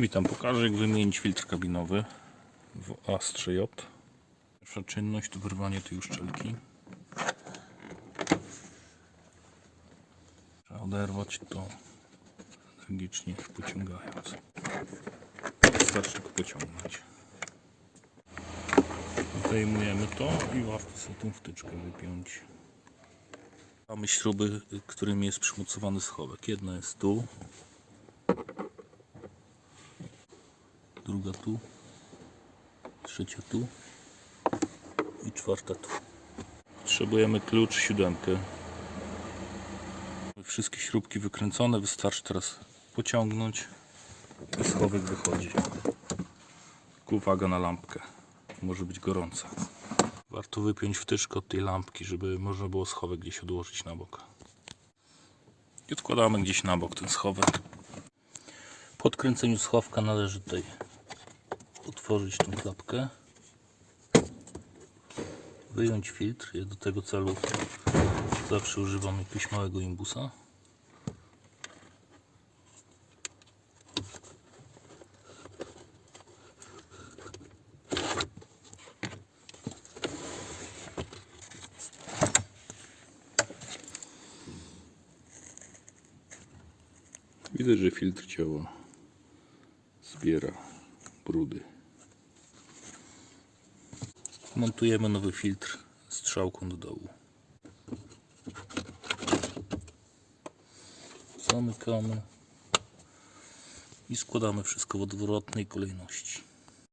Witam, pokażę jak wymienić filtr kabinowy w Astrze J. Pierwsza czynność to wyrwanie tej uszczelki. Trzeba oderwać to energicznie pociągając. Wystarczy tylko pociągnąć. Zdejmujemy to i łatwo sobie tą wtyczkę wypiąć. Mamy śruby, którymi jest przymocowany schowek. Jedna jest tu, druga tu, trzecia tu i czwarta tu. Potrzebujemy klucz siódemkę. Wszystkie śrubki wykręcone, wystarczy teraz pociągnąć i schowek wychodzi. Uwaga na lampkę, może być gorąca. Warto wypiąć wtyczkę od tej lampki, żeby można było schowek gdzieś odłożyć na bok. I odkładamy gdzieś na bok ten schowek. Po odkręceniu schowka należy tutaj otworzyć tą klapkę, wyjąć filtr. Ja do tego celu zawsze używam jakiegoś małego imbusa. Widzę, że filtr ciała zbiera brudy. Montujemy nowy filtr strzałką do dołu. Zamykamy i składamy wszystko w odwrotnej kolejności.